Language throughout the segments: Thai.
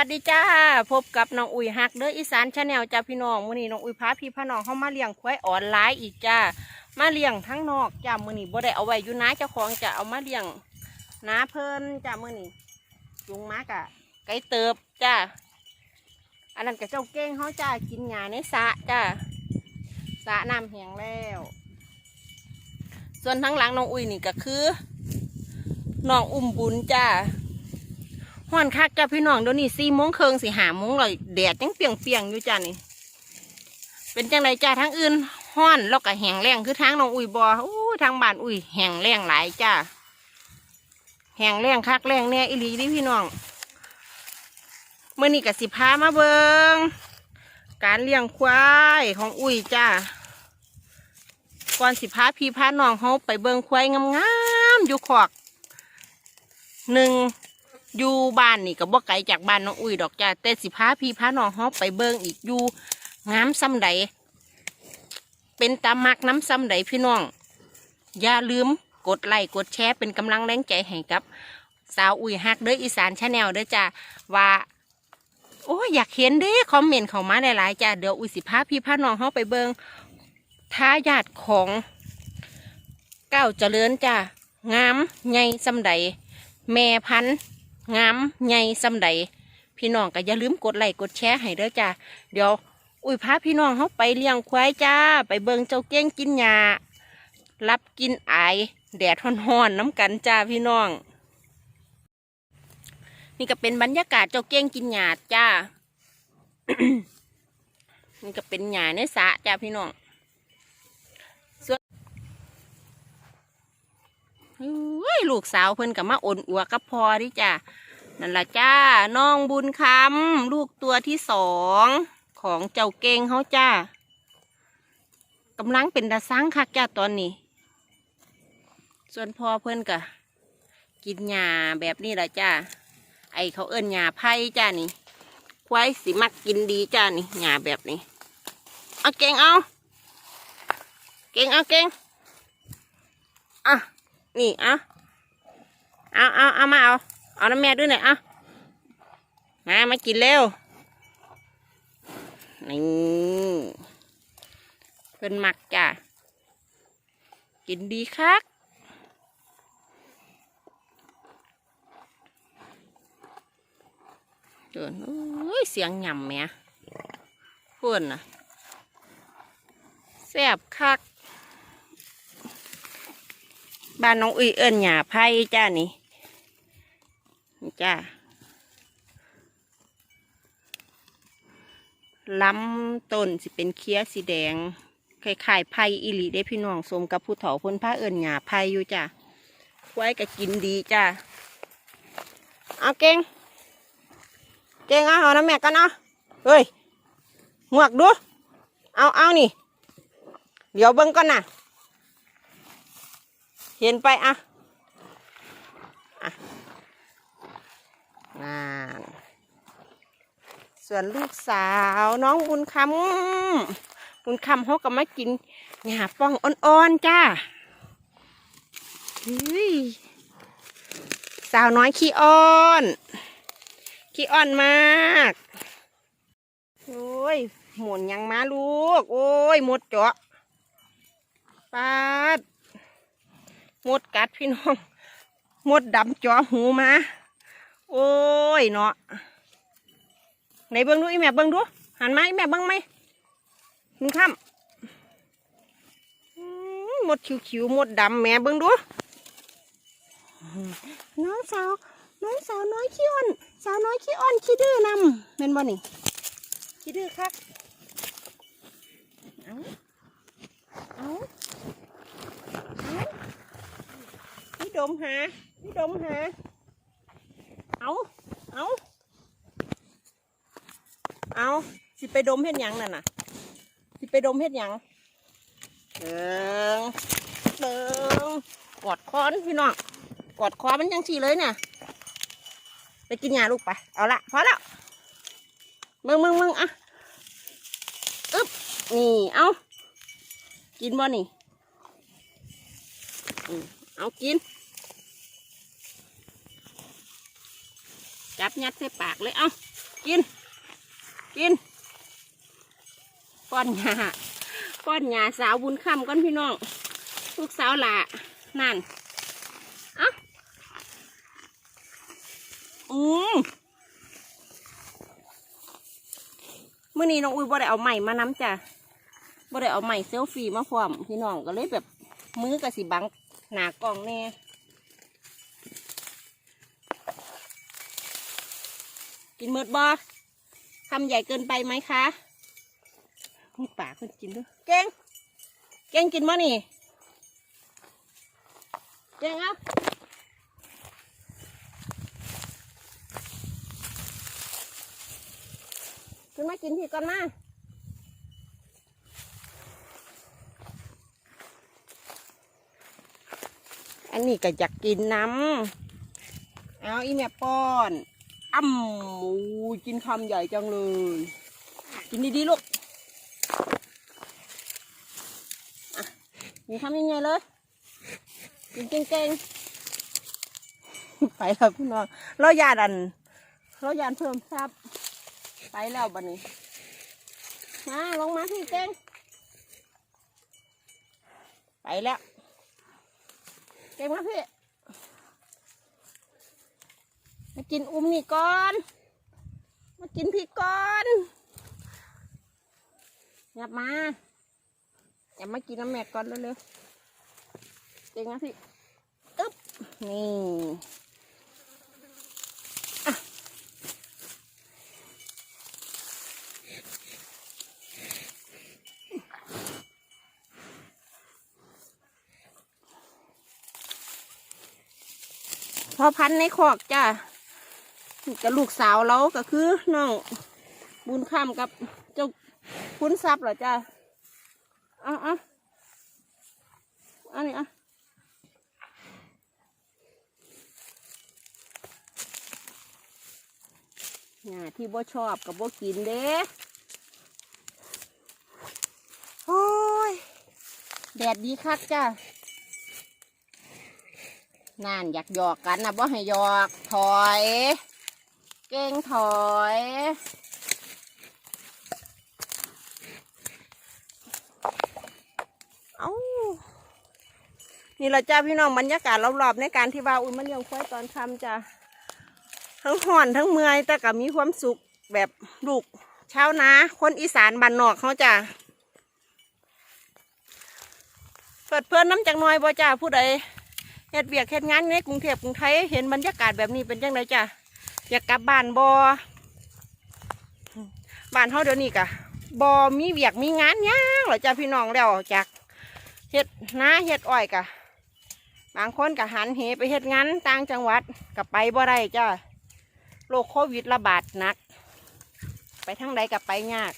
วัสดีจ้า พบกับน้องอุ้ยฮักเด้ออีสานชาแนลจ้าพี่น้องมื้อนี้น้องอุ้ยพาพี่พาน้องเข้ามาเลี้ยงควายออนไลน์อีกจ้า มาเลี้ยงทั้งนอกจ้ามื้อนี้บ่ได้เอาไว้อยู่นาเจ้าของจะเอามาเลี้ยงนาเพิ่นจ้ามื้อนี้จุงมากะไก่เติบจ้า อันนั้นกับเจ้าเก้งเขาจ้ากินหญ้าในสระจ้าสระน้ำแห้งแล้ว ส่วนทั้งหลังน้องอุ้ยนี่ก็คือน้องอุ้มบุญจ้า ฮ้อนคักจ้าพี่น้องเดี๋ยวนี้สี่โมงเคิงสิหาโมงเลยแดดยังเปียงเปียงอยู่จ้านี่ เป็นจังไรจ้าทั้งอื่นฮ้อนแล้วก็แห้งแรงคือทางน้องอุ้ยบออู้ทางบ้านอุ้ยแห้งแรงหลายจ้าแห้งแรงคักแรงแน่อีหลีดิพี่น้องเมื่อนี้ก็สิพามาเบิงการเลี้ยงควายของอุ้ยจ้าก่อนสิพาพี่พาน้องเขาไปเบิงควายงามๆอยู่ขอกหนึ่ง อยู่บ้านนี่ก็บ่ไกลจากบ้านน้องอุ้ยดอกจ้าแต่สิพาพี่พาน้องเฮาไปเบิ่งอีกอยู่งามซ้ำใดเป็นตามักน้ำซ้ำใดพี่น้อง อย่าลืมกดไลค์กดแชร์เป็นกำลังแรงใจให้กับ สาวอุ้ยฮักเด้ออีสานชาแนลเด้อจ้าว่าโอ้อยากเห็นเด้คอมเมนต์เข้ามาหลายๆจ้าเดี๋ยวอุ้ยสิพาพี่พาน้องเฮาไปเบิงทายาทของเก้าวเจริญจ้างามใหญ่ซ้ำใดแม่พันธุ์ งามใหญ่สำใดพี่น้องก็อย่าลืมกดไลค์กดแชร์ให้เด้อจ้าเดี๋ยว อุ้ยพาพี่น้องเขาไปเลี้ยงควายจ้า ไปเบิงเจ้าเก้งกินหญ้ารับกินไอแดดฮ้อนๆน้ำกันจ้าพี่น้อง นี่ก็เป็นบรรยากาศเจ้าเก้งกินหญ้าจ้า นี่ก็เป็นหญ้าในสระจ้าพี่น้องส่วน เฮ้ยลูกสาวเพิ่นกับมาอ่อนอัวกับพอดิจ้านั่นละจ้าน้องบุญคำลูกตัวที่สองของเจ้าเก่งเขาจ้ากำลังเป็นตาสังคักจ้าตอนนี้ ส่วนพ่อเพื่อนกะกินหญ้าแบบนี้ละจ้าไอเขาเอิ้นหญ้าไผ่จ้านี่ควายสิมักกินดีจ้านี่หญ้าแบบนี้เอาเก่งเอา เก่งเอาเก่งอะ นี่เอาเอาเอาเอามาเอา เอาน้ำแม่ด้วยหน่อยอะมามากินเร็วนี่เพิ่นหมักจ้ะกินดีคักเดินโอ้ยเสียงหย่ำแม่พูดนะแซ่บคัก บ้านน้องอุ้ยเอิญหยาไผ่จ้านี่นี่จ้าล้ำต้นสิเป็นเคี้ยสีแดงคล้ายๆไผ่อิลีได้พี่น้องสมกับผู้เฒ่าพ้นผ้าเอิญหยาไผ่อยู่จ้าไว้ก็กินดีจ้าเอาเก่งเก่งเอาเอาน้ำแม่กันเนาะเฮ้ยหมวกดู เอาเอานี่ เดี๋ยวเบิ้งก่อนน่ะ เห็นไปอะอะนานส่วนลูกสาวน้องบุญคำบุญคำเขาก็มากินหญ้าป้องอ่อนๆจ้าเฮ้ยสาวน้อยขี้อ้อนขี้อ้อนมากโอ้ยหมุนยังมาลูก โอ้ยหมดเจาะปา มดกัดพี่น้อง มดดำจ่อหูมา โอ้ยเนาะไหนเบิ้งดูอีแม่เบิ้งดูหันมาอีแม่เบิ้งไหมคุณข้ามมดคิวๆมดดำแม่เบิ้งดูน้องสาวน้องสาวน้อยขี้อ่อน สาวน้อยขี้อ่อนขี้ดื้อนำเป็นบ่นี่ขี้ดื้อครับเอาเอาเอา ดมหาพี่ดมหา เอาเอาเอาสิไปดมเฮ็ดหยังนั่นน่ะ สิไปดมเฮ็ดหยังเดิงเดิงกอดคอนพี่น้องกอดคอมันยังชีเลยเนี่ย ไปกินยาลูกไป เอาละพอแล้วมึงมึงมึงอะอึ๊บนี่เอากินบ่นี่เอากิน จับยัดใส่ปากเลย เอ้ากิน กินป้อนหยาป้อนหยาสาวบุญคำก้อนพี่น้อง ลูกสาวหละนั่น เอ้าอืมมื่อนี้น้องอุ้ยบ่ได้เอาใหม่มาน้ำจ้ะบ่ได้เอาใหม่เซลฟี่มาพร้อมพี่น้องก็เลยแบบมือกับสิบังหนากล่องแน่ กินหมดบอคำใหญ่เกินไปไหมคะนี่ปากคนกินด้วยเก่งเก่งกินบ่นี่เก่งเอะขึ้นมากินพี่ก่อนมาอันนี้ก็อยากกินน้ำเอาอีแม่ป้อน อ้ำอู้ยกินคำใหญ่จังเลย กินดีๆลูกอะมีคำยังไงเลย กินเก่งๆ ไปแล้วพี่น้องเรายานอันเรายานเพิ่มทรัพย์ไปแล้วบันนี้ มาลงมาพี่เก่งไปแล้ว เก่งมากพี่ มากินอุ้มนี่ก่อน มากินพี่ก่อนหยับมาอย่ามากินน้ำแม่ก่อนเร็วๆเก่งนะพี่อึ๊บนี่พอพันในคอกจ้า กับลูกสาวเราก็คือน้องบุญคำกับเจ้าคุณทรัพย์เหรอจ้าเอาเอาอันนี้อะนี่ที่บ่ชอบกับบ่กินเด้โอ้ย แดดดีคักจ้านั่นอยากหยอกกันนะบ่ให้หยอก ถอย เก่งถอยเอานี่เราจ้าพี่น้องบรรยากาศรอบๆในการที่ว่าอุ่นมันเลี้ยงควายตอนค่ำจ้ะทั้งห่อนทั้งเมื่อยแต่ก็มีความสุขแบบลูกชาวนาคนอีสานบ้านนอกเขาจ้ะเปิดเพื่อนน้ำจังน้อยบ่จ้าผู้ใดเฮ็ดเบียกเฮ็ดงานในกรุงเทพกรุงไทยเห็นบรรยากาศแบบนี้เป็นจังไดจ้ะ อยากกลับบ้านบอบ้านเฮาเดี๋ยวนี้กะบอมีเวียกมีงานย่างหรอจ้าพี่น้องแล้วจากเฮ็ดนาเฮ็ดอ้อยกะ บางคนกะหันเหไปเฮ็ดงานต่างจังหวัดกะไปบ่ได้จ้าโรคโควิดระบาดหนัก ไปทางใดกะไปยาก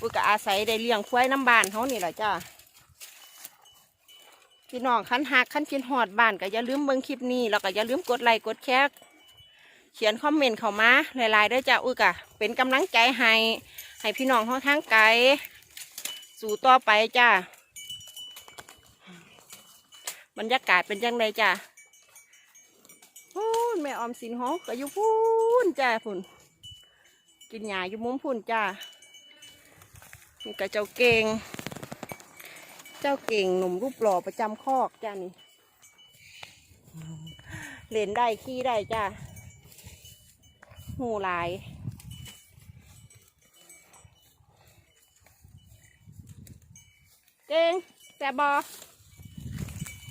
อุกะอาศัยได้เลี้ยงควายน้ำบ้านเฮานี่แหละจ้าพี่น้องคันหักคันกินหอดบ้านก็อย่าลืมเบิ่งคลิปนี้แล้วก็อย่าลืมกดไลค์กดแชร์ เขียนคอมเมนต์เข้ามาหลายๆด้วยจ้าอุ้ยกะเป็นกำลังใจให้ให้พี่น้องเขาทางไกลสู่ต่อไปจ้าบรรยากาศเป็นยังไงจ้าพูนแม่ออมสินหอก็อยู่พูนจ้าพุ่นกินหญ้าอยู่มุมพุ่นจ้านี่ก็เจ้าเก่ง เจ้าเก่งหนุ่มรูปหล่อประจำคอกจ้านี่เล่นได้ขี้ได้จ้า หูลาย เก่งแต่บอ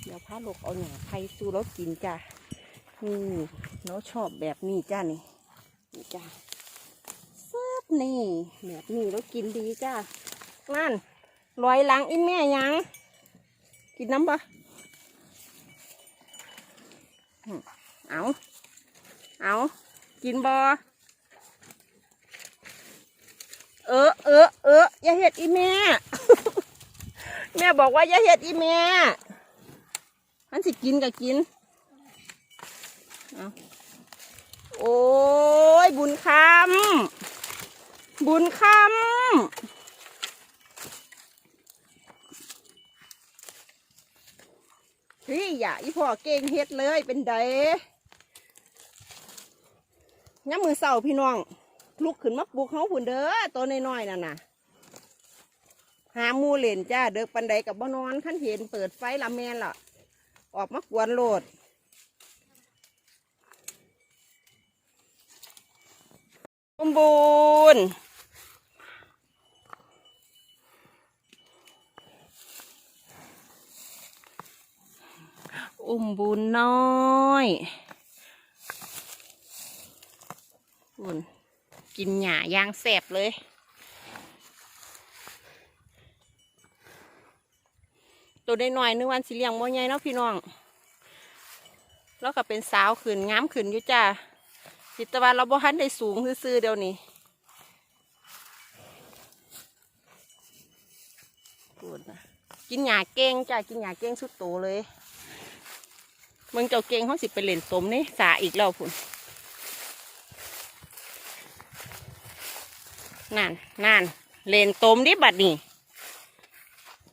เดี๋ยวพาลูกเอาหน่าไผ่สู้แล้วกินจ้ะนี่เราชอบแบบนี้จ้านี่นี่จ้าเซิร์ฟนี่ แบบนี้แล้วกินดีจ้านั่นลอยหลังอีแม่ยัง กินน้ำปะเอา เอา กินบอเออเออเอออย่าเห็ดอีแม่ แม่บอกว่าอย่าเห็ดอีแม่มันสิกินก็กินเอาโอ้ยบุญคำบุญคำเฮ้ยอย่าอีพ่อเก่งเฮ็ดเลยเป็นได ย้ำมือเสาพี่น้อง ลุกขึ้นมาปลุกเขาหุ่นเด้อตัวน้อยๆนั่นน่ะ หามูเล่นจ้า เด็กปันใดกับบ่นอนขั้นเห็นเปิดไฟละแมนล่ะ ออกมากวนโหลดอุ้มบุญอุ้มบุญน้อย บุญกินหญ้าย่างแสบเลย ตัวได้หน่อยๆนึกวันสิเหลียงบ่ใหญ่เนาะพี่น้อง แล้วก็เป็นสาวขืนงามขืนอยู่จ้าจิตวาเราบ่ทันได้สูงซื่อเดี๋ยวนี้พูดนะกินหญ้าเก่งจ้ากินหญ้าเก่งสุดโตเลยมึงเจ้าเก่งเขาสิไปเล่นตมนี่สาอีกแล้วพุ่น นั่นนั่นเลนต้มไดิบัดนี้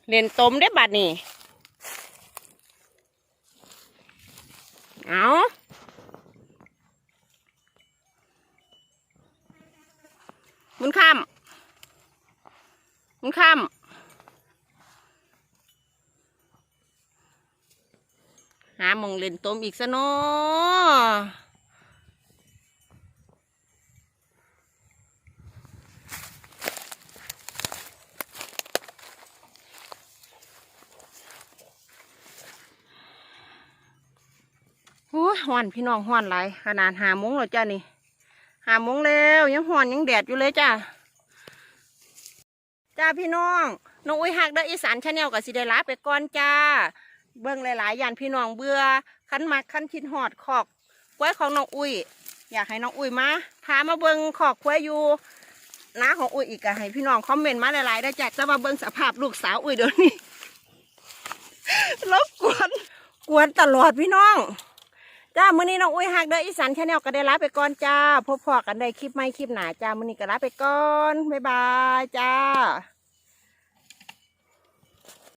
เลนต้มได้บัดนี่เอามุนข้ามมุนข้ามหาหมองเลนต้มอีกซะเนาะ หอนพี่น้องหอนหลายขนาดหามงแล้วจ้านี่หามงแล้วยังหอนยังแดดอยู่เลยจ้าจ้าพี่น้องน้องอุ้ยหักเด้ออีสานชาแนลกับสิเดลาไปก่อนจ้า เบิ่งหลายๆยางพี่น้องเบื่อคันมักคันคิดหอดขอกกล้วยของน้องอุ้ยอยากให้น้องอุ้ยมาพามาเบิ่งขอกกล้วยอยู่น้าของอุ้ยอีกอะให้พี่น้องคอมเมนต์มาหลายๆได้อจ้ะจะมาเบิ่งสภาพลูกสาวอุ้ยเดี๋ยวนี้รบกวน กวนตลอดพี่น้อง จ้ามื้อนี้น้องอุ้ยหักเด้ออีสันชาแนลก็ได้ลาไปก่อนจ้า พบพอกันได้คลิปใหม่คลิปหนาจ้ามื้อนี้ก็ลาไปก่อน บ๊ายบายจ้า